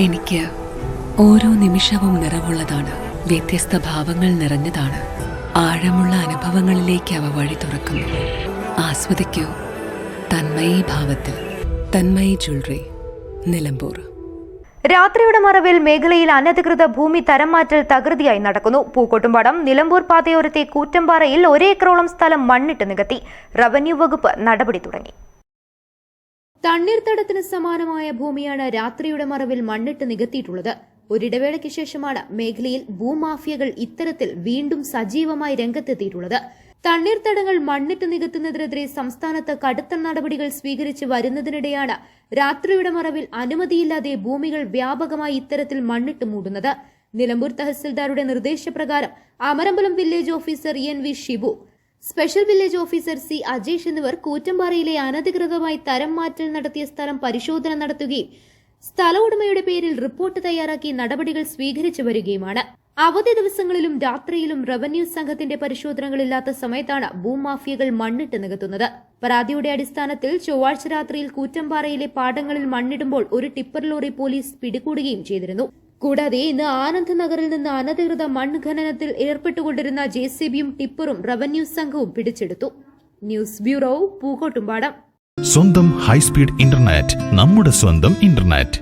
എനിക്ക് ഓരോ നിമിഷവും നിറവുള്ളതാണ്. വ്യത്യസ്ത ഭാവങ്ങൾ നിറഞ്ഞതാണ്. ആഴമുള്ള അനുഭവങ്ങളിലേക്ക് അവ വഴി തുറക്കുന്നു. ആസ്വദിക്കൂ. തന്മയി ഭാവത്തിൽ. തന്മയി ജ്വല്ലറി. നിലമ്പൂർ. രാത്രിയുടെ മറവിൽ മേഖലയിൽ അനധികൃത ഭൂമി തരം മാറ്റൽ തകൃതിയായി നടക്കുന്നു. പൂക്കോട്ടുംപാടം നിലമ്പൂർ പാതയോരത്തെ കൂറ്റമ്പാറയിൽ ഒരേക്കറോളം സ്ഥലം മണ്ണിട്ട് നികത്തി. റവന്യൂ വകുപ്പ് നടപടി തുടങ്ങി. തണ്ണീർത്തടത്തിന് സമാനമായ ഭൂമിയാണ് രാത്രിയുടെ മറവിൽ മണ്ണിട്ട് നികത്തിയിട്ടുള്ളത്. ഒരിടവേളയ്ക്ക് ശേഷമാണ് മേഖലയിൽ ഭൂമാഫിയകൾ ഇത്തരത്തിൽ വീണ്ടും സജീവമായി രംഗത്തെത്തിയിട്ടുള്ളത്. തണ്ണീർത്തടങ്ങൾ മണ്ണിട്ട് നികത്തുന്നതിനെതിരെ സംസ്ഥാനത്ത് കടുത്ത നടപടികൾ സ്വീകരിച്ച് വരുന്നതിനിടെയാണ് രാത്രിയുടെ മറവിൽ അനുമതിയില്ലാതെ ഭൂമികൾ വ്യാപകമായി ഇത്തരത്തിൽ മണ്ണിട്ട് മൂടുന്നത്. നിലമ്പൂർ തഹസിൽദാരുടെ നിർദ്ദേശപ്രകാരം Amarambalam village officer N V Shibu special village officer C Ajesh എന്നിവർ കൂറ്റമ്പാറയിലെ അനധികൃതമായി തരം മാറ്റൽ നടത്തിയ സ്ഥലം പരിശോധന നടത്തുകയും സ്ഥല ഉടമയുടെ പേരിൽ റിപ്പോർട്ട് തയ്യാറാക്കി നടപടികൾ സ്വീകരിച്ചു വരികയുമാണ്. അവധി ദിവസങ്ങളിലും രാത്രിയിലും റവന്യൂ സംഘത്തിന്റെ പരിശോധനകളില്ലാത്ത സമയത്താണ് ഭൂമാഫിയകൾ മണ്ണിട്ട് നികത്തുന്നത്. പരാതിയുടെ അടിസ്ഥാനത്തിൽ ചൊവ്വാഴ്ച രാത്രിയിൽ കൂറ്റമ്പാറയിലെ പാടങ്ങളിൽ മണ്ണിടുമ്പോൾ ഒരു ടിപ്പർ ലോറി പോലീസ് പിടികൂടുകയും ചെയ്തിരുന്നു. കൂടാതെ ഇന്ന് ആനന്ദ് നഗറിൽ നിന്ന് അനധികൃത മണ്ണ് ഖനനത്തിൽ ഏർപ്പെട്ടുകൊണ്ടിരുന്ന ജെ സി ബിയും ടിപ്പറും റവന്യൂ സംഘവും പിടിച്ചെടുത്തു. News bureau Pookkottumpadam. സ്വന്തം ഹൈസ്പീഡ് ഇന്റർനെറ്റ് നമ്മുടെ സ്വന്തം ഇന്റർനെറ്റ്.